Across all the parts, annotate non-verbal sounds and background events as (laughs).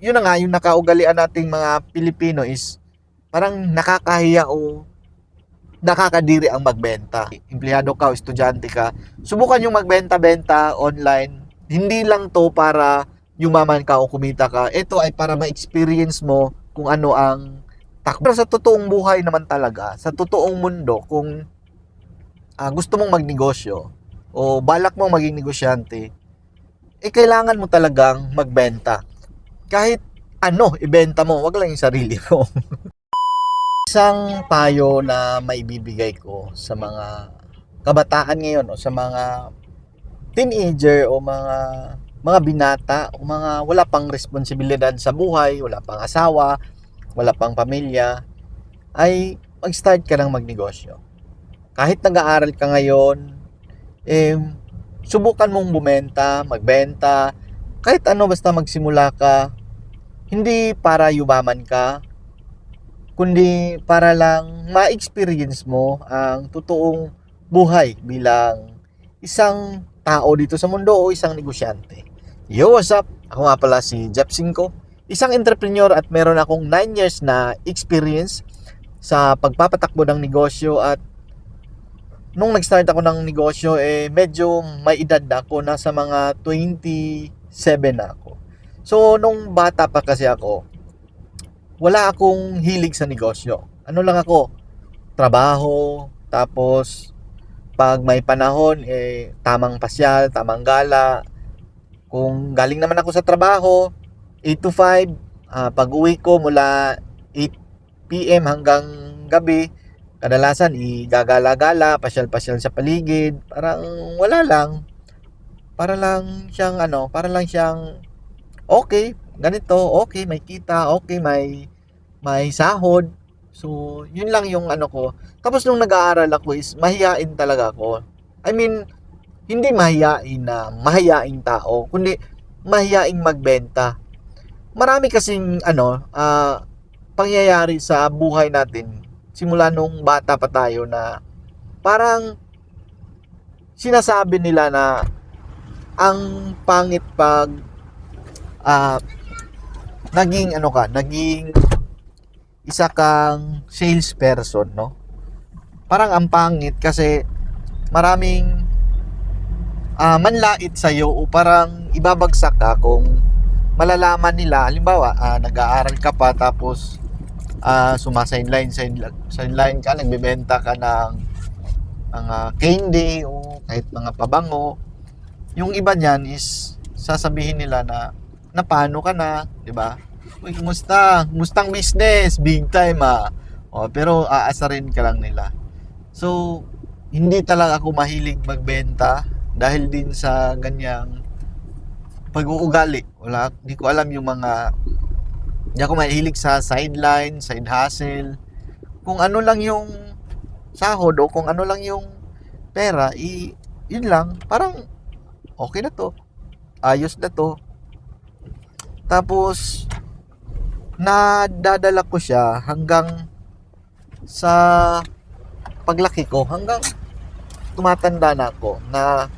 yun na nga, yung nakaugalian nating mga Pilipino is parang nakakahiya o nakakadiri ang magbenta. Empleyado ka o estudyante ka, subukan yung magbenta-benta online. Hindi lang to para yumaman ka o kumita ka. Ito ay para ma-experience mo kung ano ang takbo. Pero sa totoong buhay naman talaga, sa totoong mundo, kung ah, gusto mong magnegosyo o balak mong maging negosyante, eh kailangan mo talagang magbenta. Kahit ano, ibenta mo, wag lang yung sarili mo. (laughs) Isang payo na maibibigay ko sa mga kabataan ngayon o sa mga teenager o mga mga binata o mga wala pang responsibilidad sa buhay, wala pang asawa, wala pang pamilya, ay mag-start ka ng magnegosyo. Kahit nag-aaral ka ngayon, eh, subukan mong bumenta, magbenta, kahit ano basta magsimula ka, hindi para yumaman ka, kundi para lang ma-experience mo ang totoong buhay bilang isang tao dito sa mundo o isang negosyante. Yo, what's up? Ako nga pala si Jeff Cinco, isang entrepreneur at meron akong 9 years na experience sa pagpapatakbo ng negosyo at nung nag-start ako ng negosyo eh medyo may edad na ako nasa mga 27 na ako. So nung bata pa kasi ako, wala akong hilig sa negosyo. Ano lang ako, trabaho, tapos pag may panahon, eh, tamang pasyal, tamang gala. Kung galing naman ako sa trabaho, 8 to 5, ah, pag uwi ko mula 8 p.m. hanggang gabi, kadalasan igagala-gala, pasyal-pasyal sa paligid, parang wala lang. Para lang siyang ano, para lang siyang okay, ganito, okay, may kita, okay, may may sahod. So, yun lang yung ano ko. Tapos nung nag-aaral ako is mahiyain talaga ako. I mean, hindi mahiyain na mahiyaing tao, kundi mahiyaing magbenta. Marami kasing ano, ah, pangyayari sa buhay natin simula nung bata pa tayo na parang sinasabi nila na ang pangit pag ah, naging ano ka, naging isa kang salesperson, no? Parang ang pangit kasi maraming ah, manlait sa iyo o parang ibabagsak ka kung malalaman nila, halimbawa, ah, nag-aaral ka pa tapos ah, sumasideline sideline, sideline ka, nagbebenta ka ng mga candy o kahit mga pabango. Yung iba niyan is sasabihin nila na na paano ka na, 'di ba? Uy, kumusta? Kumustang business? Big time ah. O, pero aasarin ka lang nila. So, hindi talaga ako mahilig magbenta dahil din sa ganyang pag-uugali. Wala, hindi ko alam yung mga hindi ako mahilig sa sideline, side hustle. Kung ano lang yung sahod o kung ano lang yung pera, i, yun lang. Parang okay na to. Ayos na to. Tapos, nadadala ko siya hanggang sa paglaki ko, hanggang tumatanda na ako na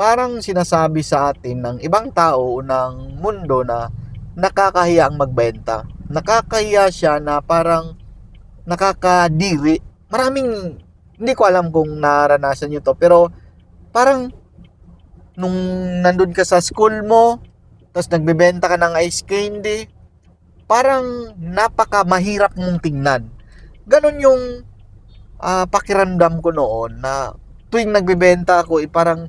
parang sinasabi sa atin ng ibang tao o ng mundo na nakakahiya ang magbenta. Nakakahiya siya na parang nakakadiri. Maraming, hindi ko alam kung naranasan nyo to, pero parang nung nandun ka sa school mo, tapos nagbebenta ka ng ice candy, parang napaka mahirap mong tingnan. Ganon yung ah, pakiramdam ko noon na tuwing nagbebenta ako, eh, parang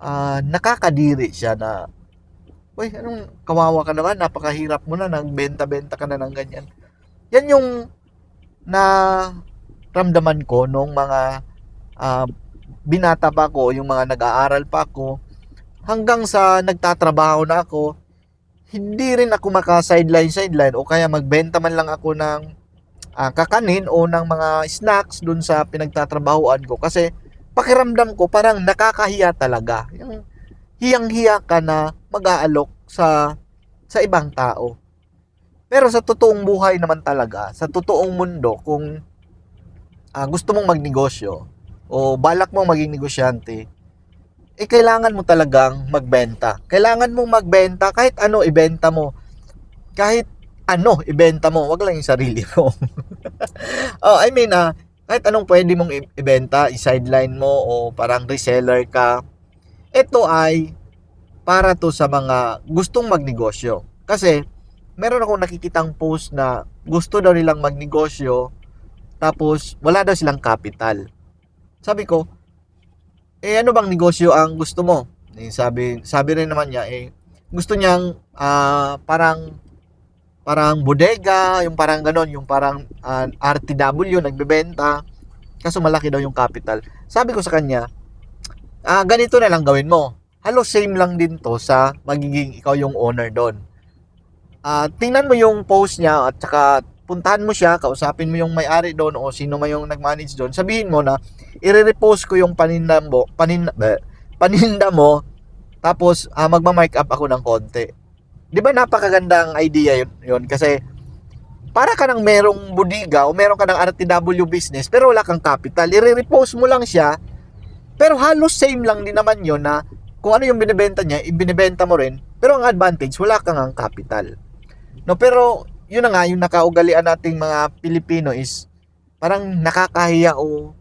ah, nakakadiri siya na Uy, anong kawawa ka naman, napakahirap mo na, nagbenta-benta ka na ng ganyan. Yan yung na ramdaman ko nung mga ah, binata pa ako, yung mga nag-aaral pa ako, hanggang sa nagtatrabaho na ako, hindi rin ako maka-sideline sideline o kaya magbenta man lang ako ng ah, kakanin o ng mga snacks dun sa pinagtatrabahoan ko kasi pakiramdam ko parang nakakahiya talaga. Yung hiyang-hiya ka na mag-aalok sa sa ibang tao. Pero sa totoong buhay naman talaga, sa totoong mundo, kung ah, gusto mong magnegosyo o balak mong maging negosyante, eh kailangan mo talagang magbenta. Kailangan mong magbenta kahit ano ibenta mo. Kahit ano ibenta mo, wag lang yung sarili mo. (laughs) oh, I mean, ah, kahit anong pwede mong ibenta, i-sideline mo o parang reseller ka. Ito ay para to sa mga gustong magnegosyo. Kasi meron akong nakikitang post na gusto daw nilang magnegosyo tapos wala daw silang capital. Sabi ko, eh ano bang negosyo ang gusto mo? Eh, sabi sabi rin naman niya eh gusto niyang ah, parang parang bodega, yung parang ganon, yung parang ah, RTW nagbebenta. Kaso malaki daw yung capital. Sabi ko sa kanya, ah ganito na lang gawin mo. Halos same lang din to sa magiging ikaw yung owner doon. Ah, tingnan mo yung post niya at saka puntahan mo siya, kausapin mo yung may-ari doon o sino man yung nag-manage doon. Sabihin mo na i-repost ko yung paninda mo, paninda, bleh, paninda mo tapos ah, magma-mark up ako ng konti. 'Di ba napakagandang idea yun, yun kasi para ka nang merong bodega o meron ka ng RTW business pero wala kang capital, i-repost mo lang siya pero halos same lang din naman yun na kung ano yung binibenta niya, ibinibenta mo rin. Pero ang advantage, wala kang ang capital. No, pero yun na nga, yung nakaugalian nating mga Pilipino is parang nakakahiya o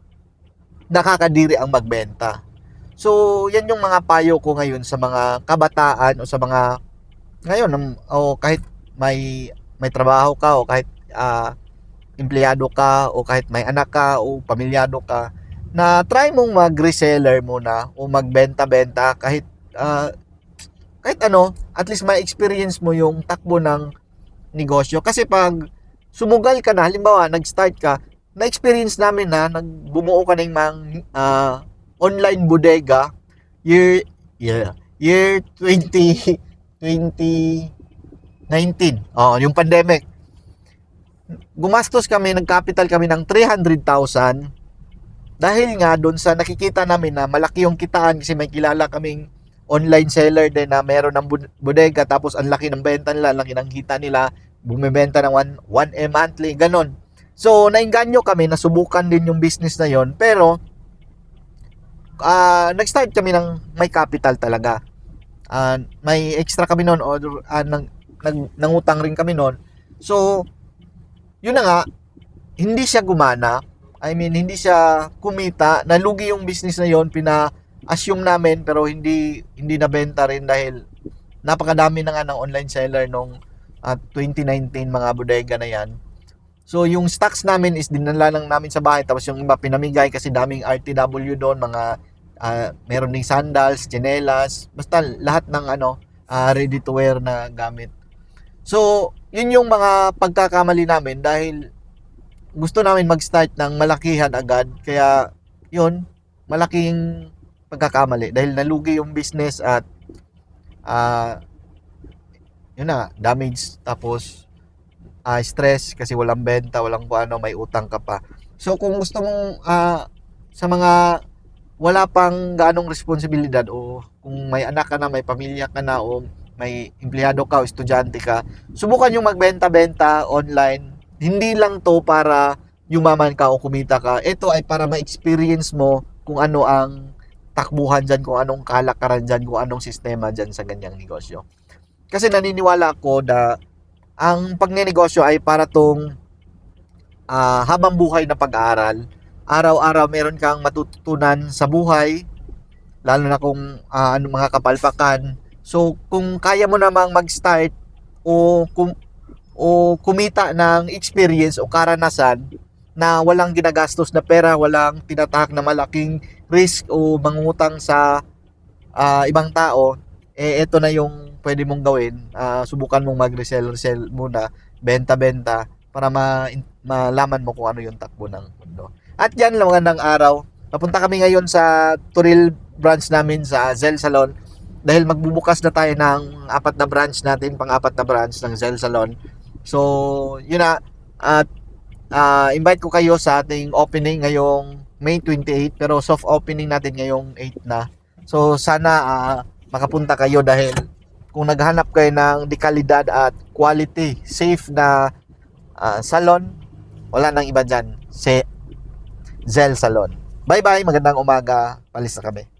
nakakadiri ang magbenta. So, yan yung mga payo ko ngayon sa mga kabataan o sa mga ngayon um, o kahit may may trabaho ka o kahit ah, empleyado ka o kahit may anak ka o pamilyado ka na try mong mag-reseller muna o magbenta-benta kahit ah, kahit ano, at least may experience mo yung takbo ng negosyo. Kasi pag sumugal ka na, halimbawa, nag-start ka, na-experience namin na nagbumuo ka ng mga ah, online bodega year year year 20 2019. Oh, yung pandemic. Gumastos kami, nag-capital kami ng 300,000 dahil nga doon sa nakikita namin na malaki yung kitaan kasi may kilala kaming online seller din na meron ng bod- bodega tapos ang laki ng benta nila, ang laki ng kita nila, bumibenta ng 1 1M monthly, ganon. So, nainganyo kami, nasubukan din yung business na yon pero ah nag-start kami ng may capital talaga. Ah, may extra kami noon or ah, nang, nag, nangutang rin kami noon. So, yun na nga, hindi siya gumana. I mean, hindi siya kumita. Nalugi yung business na yon pina-assume namin pero hindi hindi nabenta rin dahil napakadami na nga ng online seller nung at 2019 mga bodega na yan. So yung stocks namin is dinala lang namin sa bahay tapos yung iba pinamigay kasi daming RTW doon mga ah, meron ding sandals, tsinelas, basta lahat ng ano ah, ready to wear na gamit. So yun yung mga pagkakamali namin dahil gusto namin mag-start ng malakihan agad kaya yun malaking pagkakamali dahil nalugi yung business at ah yun na damage tapos ah, stress kasi walang benta, walang kung ano, may utang ka pa. So kung gusto mong ah, sa mga wala pang ganong responsibilidad o kung may anak ka na, may pamilya ka na o may empleyado ka o estudyante ka, subukan yung magbenta-benta online. Hindi lang to para yumaman ka o kumita ka. Ito ay para ma-experience mo kung ano ang takbuhan dyan, kung anong kalakaran dyan, kung anong sistema dyan sa ganyang negosyo. Kasi naniniwala ako na ang pagnenegosyo ay para tong ah, habang buhay na pag-aaral. Araw-araw meron kang matututunan sa buhay, lalo na kung ah, ano mga kapalpakan. So, kung kaya mo namang mag-start o kum, o kumita ng experience o karanasan na walang ginagastos na pera, walang tinatahak na malaking risk o mangungutang sa ah, ibang tao, eh ito na yung pwede mong gawin. Ah, subukan mong mag-resell-resell muna, benta-benta para ma malaman mo kung ano yung takbo ng mundo. At yan lang magandang araw. Napunta kami ngayon sa Turil branch namin sa Zel Salon dahil magbubukas na tayo ng apat na branch natin, pang-apat na branch ng Zel Salon. So, yun na. At ah, invite ko kayo sa ating opening ngayong May 28 pero soft opening natin ngayong 8 na. So, sana ah, makapunta kayo dahil kung naghanap kayo ng dekalidad at quality, safe na ah, salon, wala nang iba dyan. Si Zel Salon. Bye-bye, magandang umaga. Palis na kami.